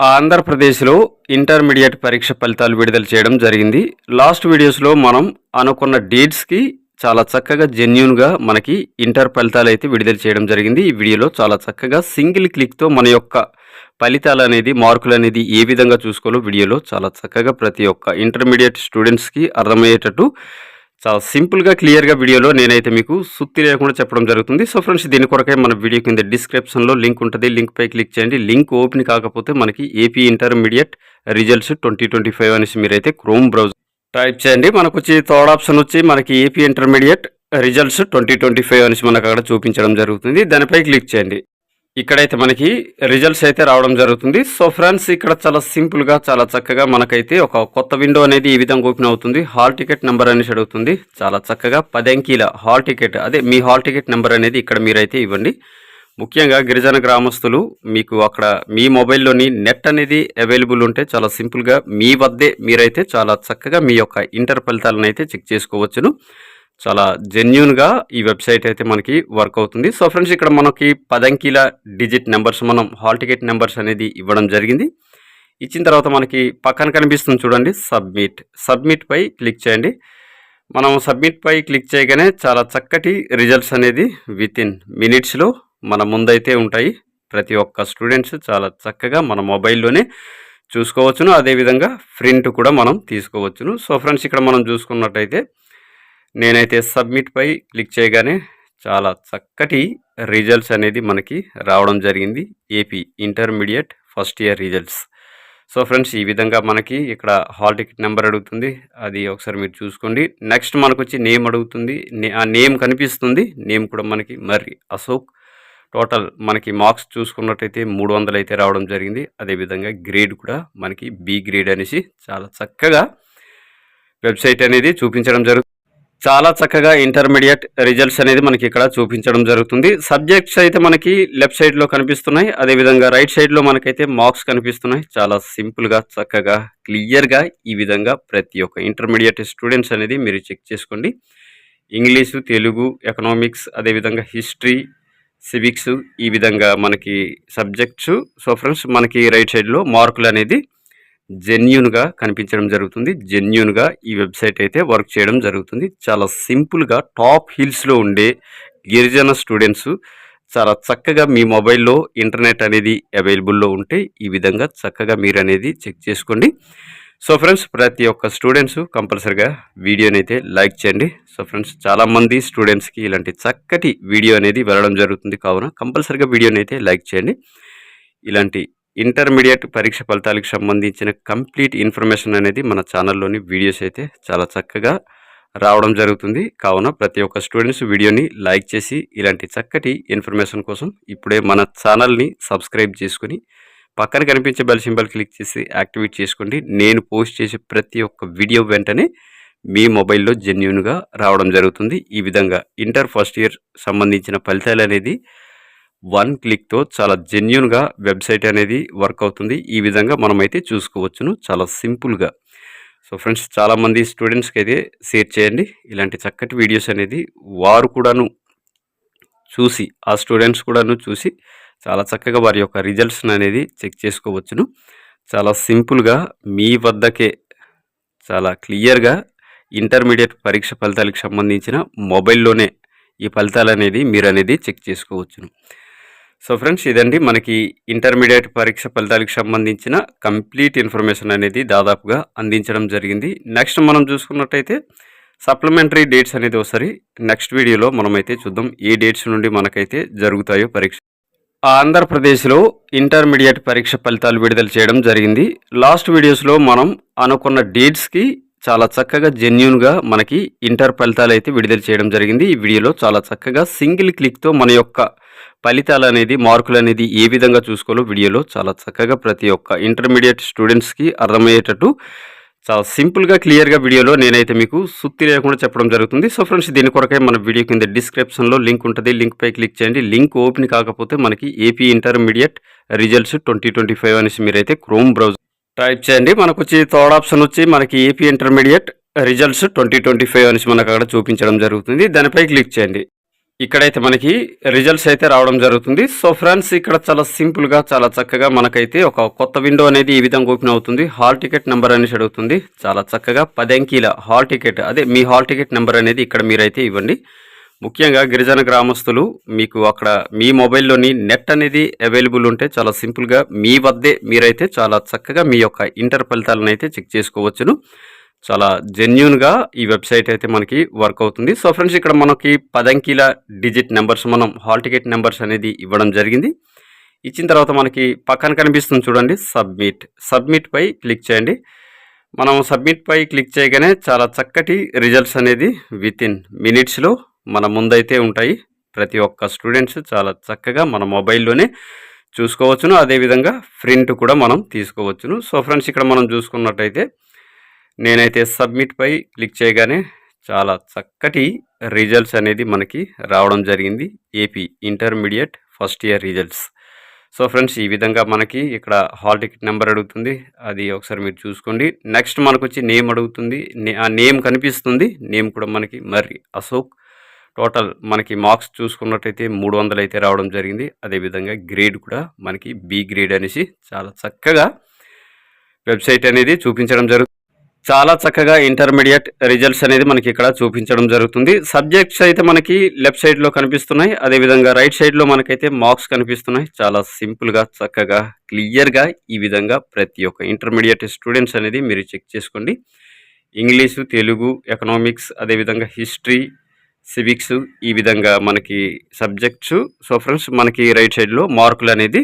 ఆంధ్రప్రదేశ్లో ఇంటర్మీడియట్ పరీక్ష ఫలితాలు విడుదల చేయడం జరిగింది. లాస్ట్ వీడియోస్లో మనం అనుకున్న డేట్స్కి చాలా చక్కగా జెన్యున్గా మనకి ఇంటర్ ఫలితాలు అయితే విడుదల చేయడం జరిగింది. ఈ వీడియోలో చాలా చక్కగా సింగిల్ క్లిక్తో మన యొక్క ఫలితాలు అనేది మార్కులు అనేది ఏ విధంగా చూసుకోవాలో వీడియోలో చాలా చక్కగా ప్రతి ఒక్క ఇంటర్మీడియట్ స్టూడెంట్స్కి అర్థమయ్యేటట్టు చాలా సింపుల్గా క్లియర్గా వీడియోలో నేనైతే మీకు సుత్తి లేకుండా చెప్పడం జరుగుతుంది. సో ఫ్రెండ్స్ దీని కొరకే మన వీడియో కింద డిస్క్రిప్షన్లో లింక్ ఉంటుంది. లింక్పై క్లిక్ చేయండి. లింక్ ఓపెన్ కాకపోతే మనకి AP intermediate results twenty twenty five అనేసి మీరైతే క్రోమ్ బ్రౌజర్ టైప్ చేయండి. మనకు వచ్చి థర్డ్ ఆప్షన్ వచ్చి మనకి AP intermediate results twenty twenty five అనేసి మనకు అక్కడ చూపించడం జరుగుతుంది. దానిపై క్లిక్ చేయండి. ఇక్కడైతే మనకి రిజల్ట్స్ అయితే రావడం జరుగుతుంది. సో ఫ్రెండ్స్ ఇక్కడ చాలా సింపుల్గా చాలా చక్కగా మనకైతే ఒక కొత్త విండో అనేది ఈ విధంగా ఓపెన్ అవుతుంది. హాల్ టికెట్ నెంబర్ అనేసి అడుగుతుంది. చాలా చక్కగా పది అంకీల హాల్ టికెట్ అదే మీ హాల్ టికెట్ నెంబర్ అనేది ఇక్కడ మీరైతే ఇవ్వండి. ముఖ్యంగా గిరిజన గ్రామస్తులు మీకు అక్కడ మీ మొబైల్లోని నెట్ అనేది అవైలబుల్ ఉంటే చాలా సింపుల్గా మీ వద్దే మీరైతే చాలా చక్కగా మీ యొక్క ఇంటర్ ఫలితాలను అయితే చెక్ చేసుకోవచ్చును. చాలా జెన్యున్గా ఈ వెబ్సైట్ అయితే మనకి వర్క్ అవుతుంది. సో ఫ్రెండ్స్ ఇక్కడ మనకి పదంకీల డిజిట్ నెంబర్స్ మనం హాల్ టికెట్ నెంబర్స్ అనేది ఇవ్వడం జరిగింది. ఇచ్చిన తర్వాత మనకి పక్కన కనిపిస్తుంది చూడండి సబ్మిట్ సబ్మిట్ పై క్లిక్ చేయండి. మనం సబ్మిట్ పై క్లిక్ చేయగానే చాలా చక్కటి రిజల్ట్స్ అనేది విత్ ఇన్ మినిట్స్లో మన ముందైతే ఉంటాయి. ప్రతి ఒక్క స్టూడెంట్స్ చాలా చక్కగా మన మొబైల్లోనే చూసుకోవచ్చును. అదేవిధంగా ప్రింట్ కూడా మనం తీసుకోవచ్చును. సో ఫ్రెండ్స్ ఇక్కడ మనం చూసుకున్నట్టయితే నేనైతే సబ్మిట్పై క్లిక్ చేయగానే చాలా చక్కటి రిజల్ట్స్ అనేది మనకి రావడం జరిగింది. AP intermediate first year results so friends ఈ విధంగా మనకి ఇక్కడ హాల్ టికెట్ నెంబర్ అడుగుతుంది. అది ఒకసారి మీరు చూసుకోండి. నెక్స్ట్ మనకు వచ్చి నేమ్ అడుగుతుంది. నే- ఆ నేమ్ కనిపిస్తుంది. నేమ్ కూడా మనకి మరి అశోక్. టోటల్ మనకి మార్క్స్ చూసుకున్నట్టయితే మూడు వందలు అయితే రావడం జరిగింది. అదేవిధంగా గ్రేడ్ కూడా మనకి బి గ్రేడ్ అనేసి చాలా చక్కగా వెబ్సైట్ అనేది చూపించడం జరుగుతుంది చాలా చక్కగా ఇంటర్మీడియట్ రిజల్ట్స్ అనేది మనకి ఇక్కడ చూపించడం జరుగుతుంది. సబ్జెక్ట్స్ అయితే మనకి లెఫ్ట్ సైడ్లో కనిపిస్తున్నాయి. అదేవిధంగా రైట్ సైడ్లో మనకైతే మార్క్స్ కనిపిస్తున్నాయి. చాలా సింపుల్గా చక్కగా క్లియర్గా ఈ విధంగా ప్రతి ఒక్క ఇంటర్మీడియట్ స్టూడెంట్స్ అనేది మీరు చెక్ చేసుకోండి. ఇంగ్లీషు తెలుగు ఎకనామిక్స్ అదేవిధంగా హిస్టరీ సివిక్స్ ఈ విధంగా మనకి సబ్జెక్ట్స్ సో ఫ్రెండ్స్ మనకి రైట్ సైడ్లో మార్కులు అనేది జెన్యున్గా కనిపించడం జరుగుతుంది. జెన్యున్గా ఈ వెబ్సైట్ అయితే వర్క్ చేయడం జరుగుతుంది. చాలా సింపుల్గా టాప్ హిల్స్లో ఉండే గిరిజన స్టూడెంట్స్ చాలా చక్కగా మీ మొబైల్లో ఇంటర్నెట్ అనేది అవైలబుల్లో ఉంటే ఈ విధంగా చక్కగా మీరు అనేది చెక్ చేసుకోండి. సో ఫ్రెండ్స్ ప్రతి ఒక్క స్టూడెంట్స్ కంపల్సరిగా వీడియోని అయితే లైక్ చేయండి. సో ఫ్రెండ్స్ చాలామంది స్టూడెంట్స్కి ఇలాంటి చక్కటి వీడియో అనేది వెళ్ళడం జరుగుతుంది. కావున కంపల్సరిగా వీడియోని అయితే లైక్ చేయండి. ఇలాంటి ఇంటర్మీడియట్ పరీక్ష ఫలితాలకు సంబంధించిన కంప్లీట్ ఇన్ఫర్మేషన్ అనేది మన ఛానల్లోని వీడియోస్ అయితే చాలా చక్కగా రావడం జరుగుతుంది. కావున ప్రతి ఒక్క స్టూడెంట్స్ వీడియోని లైక్ చేసి ఇలాంటి చక్కటి ఇన్ఫర్మేషన్ కోసం ఇప్పుడే మన ఛానల్ని సబ్స్క్రైబ్ చేసుకుని పక్కన కనిపించే బెల్ సింబల్ క్లిక్ చేసి యాక్టివేట్ చేసుకోండి. నేను పోస్ట్ చేసే ప్రతి ఒక్క వీడియో వెంటనే మీ మొబైల్లో జెన్యున్గా రావడం జరుగుతుంది. ఈ విధంగా ఇంటర్ ఫస్ట్ ఇయర్ సంబంధించిన ఫలితాలు అనేది వన్ క్లిక్తో చాలా జెన్యున్గా వెబ్సైట్ అనేది వర్క్ అవుతుంది. ఈ విధంగా మనమైతే చూసుకోవచ్చును. చాలా సింపుల్గా. సో ఫ్రెండ్స్ చాలామంది స్టూడెంట్స్కి అయితే షేర్ చేయండి. ఇలాంటి చక్కటి వీడియోస్ అనేది వారు కూడాను చూసి ఆ స్టూడెంట్స్ కూడాను చూసి చాలా చక్కగా వారి యొక్క రిజల్ట్స్ని అనేది చెక్ చేసుకోవచ్చును. చాలా సింపుల్గా మీ వద్దకే చాలా క్లియర్గా ఇంటర్మీడియట్ పరీక్ష ఫలితాలకు సంబంధించిన మొబైల్లోనే ఈ ఫలితాలు అనేది మీరు అనేది చెక్ చేసుకోవచ్చును. సో ఫ్రెండ్స్ ఇదండి మనకి ఇంటర్మీడియట్ పరీక్ష ఫలితాలకు సంబంధించిన కంప్లీట్ ఇన్ఫర్మేషన్ అనేది దాదాపుగా అందించడం జరిగింది. నెక్స్ట్ మనం చూసుకున్నట్టయితే సప్లిమెంటరీ డేట్స్ అనేది ఒకసారి నెక్స్ట్ వీడియోలో మనమైతే చూద్దాం. ఏ డేట్స్ నుండి మనకైతే జరుగుతాయో పరీక్ష. ఆంధ్రప్రదేశ్లో ఇంటర్మీడియట్ పరీక్ష ఫలితాలు విడుదల చేయడం జరిగింది. లాస్ట్ వీడియోస్లో మనం అనుకున్న డేట్స్కి చాలా చక్కగా జెన్యున్గా మనకి ఇంటర్ ఫలితాలు అయితే విడుదల చేయడం జరిగింది. ఈ వీడియోలో చాలా చక్కగా సింగిల్ క్లిక్తో మన యొక్క ఫలితాలు అనేది మార్కులు అనేది ఏ విధంగా చూసుకోవాలో వీడియోలో చాలా చక్కగా ప్రతి ఒక్క ఇంటర్మీడియట్ స్టూడెంట్స్కి అర్థమయ్యేటట్టు చాలా సింపుల్గా క్లియర్గా వీడియోలో నేనైతే మీకు సుత్తి లేకుండా చెప్పడం జరుగుతుంది. సో ఫ్రెండ్స్ దీని కొరకై మన వీడియో కింద డిస్క్రిప్షన్లో లింక్ ఉంటుంది. లింక్పై క్లిక్ చేయండి. లింక్ ఓపెన్ కాకపోతే మనకి AP intermediate results twenty twenty five అనేసి మీరైతే క్రోమ్ బ్రౌజర్ టైప్ చేయండి. మనకు వచ్చి థర్డ్ ఆప్షన్ వచ్చి మనకి AP intermediate results twenty twenty five అనేసి మనకు అక్కడ చూపించడం జరుగుతుంది. దానిపై క్లిక్ చేయండి. ఇక్కడైతే మనకి రిజల్ట్స్ అయితే రావడం జరుగుతుంది. సో ఫ్రెండ్స్ ఇక్కడ చాలా సింపుల్గా చాలా చక్కగా మనకైతే ఒక కొత్త విండో అనేది ఈ విధంగా ఓపెన్ అవుతుంది. హాల్ టికెట్ నెంబర్ అనేసి అడుగుతుంది. చాలా చక్కగా పదంకీల హాల్ టికెట్ అదే మీ హాల్ టికెట్ నెంబర్ అనేది ఇక్కడ మీరైతే ఇవ్వండి. ముఖ్యంగా గిరిజన గ్రామస్తులు మీకు అక్కడ మీ మొబైల్లోని నెట్ అనేది అవైలబుల్ ఉంటే చాలా సింపుల్గా మీ వద్దే మీరైతే చాలా చక్కగా మీ యొక్క ఇంటర్ ఫలితాలను అయితే చెక్ చేసుకోవచ్చును. చాలా జెన్యున్గా ఈ వెబ్సైట్ అయితే మనకి వర్క్ అవుతుంది. సో ఫ్రెండ్స్ ఇక్కడ మనకి పదంకీల డిజిట్ నెంబర్స్ మనం హాల్ టికెట్ నెంబర్స్ అనేది ఇవ్వడం జరిగింది. ఇచ్చిన తర్వాత మనకి పక్కన కనిపిస్తుంది చూడండి సబ్మిట్ సబ్మిట్ పై క్లిక్ చేయండి. మనం సబ్మిట్ పై క్లిక్ చేయగానే చాలా చక్కటి రిజల్ట్స్ అనేది విత్ ఇన్ మినిట్స్లో మన ముందైతే ఉంటాయి. ప్రతి ఒక్క స్టూడెంట్స్ చాలా చక్కగా మన మొబైల్లోనే చూసుకోవచ్చును. అదేవిధంగా ప్రింట్ కూడా మనం తీసుకోవచ్చును. సో ఫ్రెండ్స్ ఇక్కడ మనం చూసుకున్నట్టయితే నేనైతే సబ్మిట్పై క్లిక్ చేయగానే చాలా చక్కటి రిజల్ట్స్ అనేది మనకి రావడం జరిగింది. AP intermediate first year results. So friends ఈ విధంగా మనకి ఇక్కడ హాల్ టికెట్ నెంబర్ అడుగుతుంది. అది ఒకసారి మీరు చూసుకోండి. నెక్స్ట్ మనకు వచ్చి నేమ్ అడుగుతుంది. నే- ఆ నేమ్ కనిపిస్తుంది. నేమ్ కూడా మనకి మర్రి అశోక్. టోటల్ మనకి మార్క్స్ చూసుకున్నట్టయితే మూడు వందలు అయితే రావడం జరిగింది. అదేవిధంగా గ్రేడ్ కూడా మనకి బి గ్రేడ్ అనేసి చాలా చక్కగా వెబ్సైట్ అనేది చూపించడం జరుగుతుంది చాలా చక్కగా ఇంటర్మీడియట్ రిజల్ట్స్ అనేది మనకి ఇక్కడ చూపించడం జరుగుతుంది. సబ్జెక్ట్స్ అయితే మనకి లెఫ్ట్ సైడ్లో కనిపిస్తున్నాయి. అదేవిధంగా రైట్ సైడ్లో మనకైతే మార్క్స్ కనిపిస్తున్నాయి. చాలా సింపుల్గా చక్కగా క్లియర్గా ఈ విధంగా ప్రతి ఒక్క ఇంటర్మీడియట్ స్టూడెంట్స్ అనేది మీరు చెక్ చేసుకోండి. ఇంగ్లీషు తెలుగు ఎకనామిక్స్ అదేవిధంగా హిస్టరీ సివిక్స్ ఈ విధంగా మనకి సబ్జెక్ట్స్ సో ఫ్రెండ్స్ మనకి రైట్ సైడ్లో మార్కులు అనేది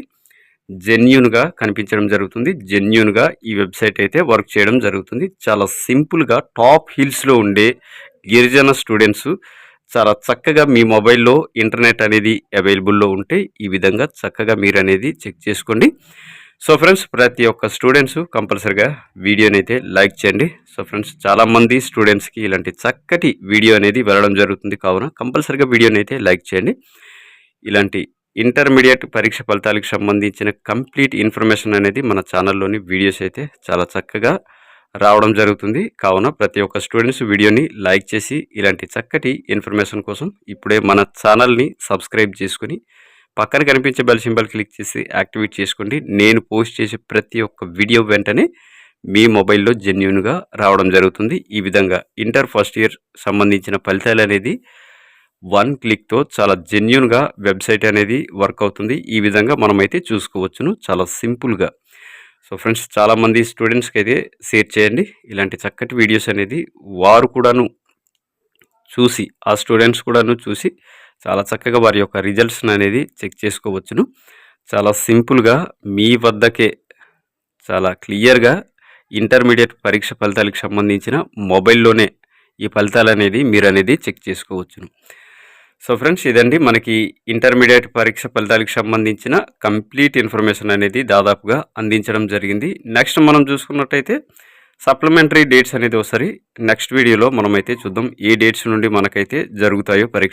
జెన్యున్గా కనిపించడం జరుగుతుంది. జెన్యున్గా ఈ వెబ్సైట్ అయితే వర్క్ చేయడం జరుగుతుంది. చాలా సింపుల్గా టాప్ హిల్స్లో ఉండే గిరిజన స్టూడెంట్స్ చాలా చక్కగా మీ మొబైల్లో ఇంటర్నెట్ అనేది అవైలబుల్లో ఉంటే ఈ విధంగా చక్కగా మీరు అనేది చెక్ చేసుకోండి. సో ఫ్రెండ్స్ ప్రతి ఒక్క స్టూడెంట్స్ కంపల్సరిగా వీడియోని అయితే లైక్ చేయండి. సో ఫ్రెండ్స్ చాలామంది స్టూడెంట్స్కి ఇలాంటి చక్కటి వీడియో అనేది వెళ్ళడం జరుగుతుంది. కావున కంపల్సరిగా వీడియోని అయితే లైక్ చేయండి. ఇలాంటి ఇంటర్మీడియట్ పరీక్ష ఫలితాలకు సంబంధించిన కంప్లీట్ ఇన్ఫర్మేషన్ అనేది మన ఛానల్లోని వీడియోస్ అయితే చాలా చక్కగా రావడం జరుగుతుంది. కావున ప్రతి ఒక్క స్టూడెంట్స్ వీడియోని లైక్ చేసి ఇలాంటి చక్కటి ఇన్ఫర్మేషన్ కోసం ఇప్పుడే మన ఛానల్ని సబ్స్క్రైబ్ చేసుకుని పక్కన కనిపించే బెల్ సింబల్ క్లిక్ చేసి యాక్టివేట్ చేసుకోండి. నేను పోస్ట్ చేసే ప్రతి ఒక్క వీడియో వెంటనే మీ మొబైల్లో జెన్యున్గా రావడం జరుగుతుంది. ఈ విధంగా ఇంటర్ ఫస్ట్ ఇయర్ సంబంధించిన ఫలితాలు అనేది వన్ క్లిక్తో చాలా జెన్యున్గా వెబ్సైట్ అనేది వర్క్ అవుతుంది. ఈ విధంగా మనమైతే చూసుకోవచ్చును చాలా సింపుల్గా. సో ఫ్రెండ్స్ చాలామంది స్టూడెంట్స్కి అయితే షేర్ చేయండి. ఇలాంటి చక్కటి వీడియోస్ అనేది వారు కూడాను చూసి ఆ స్టూడెంట్స్ కూడాను చూసి చాలా చక్కగా వారి యొక్క రిజల్ట్స్ అనేది చెక్ చేసుకోవచ్చును. చాలా సింపుల్గా మీ వద్దకే చాలా క్లియర్గా ఇంటర్మీడియట్ పరీక్ష ఫలితాలకు సంబంధించిన మొబైల్లోనే ఈ ఫలితాలు అనేది మీరు అనేది చెక్ చేసుకోవచ్చును. సో ఫ్రెండ్స్ ఇదండి మనకి ఇంటర్మీడియట్ పరీక్ష ఫలితాలకు సంబంధించిన కంప్లీట్ ఇన్ఫర్మేషన్ అనేది దాదాపుగా అందించడం జరిగింది. నెక్స్ట్ మనం చూసుకున్నట్టయితే సప్లిమెంటరీ డేట్స్ అనేది ఒకసారి నెక్స్ట్ వీడియోలో మనమైతే చూద్దాం. ఏ డేట్స్ నుండి మనకైతే జరుగుతాయో పరీక్ష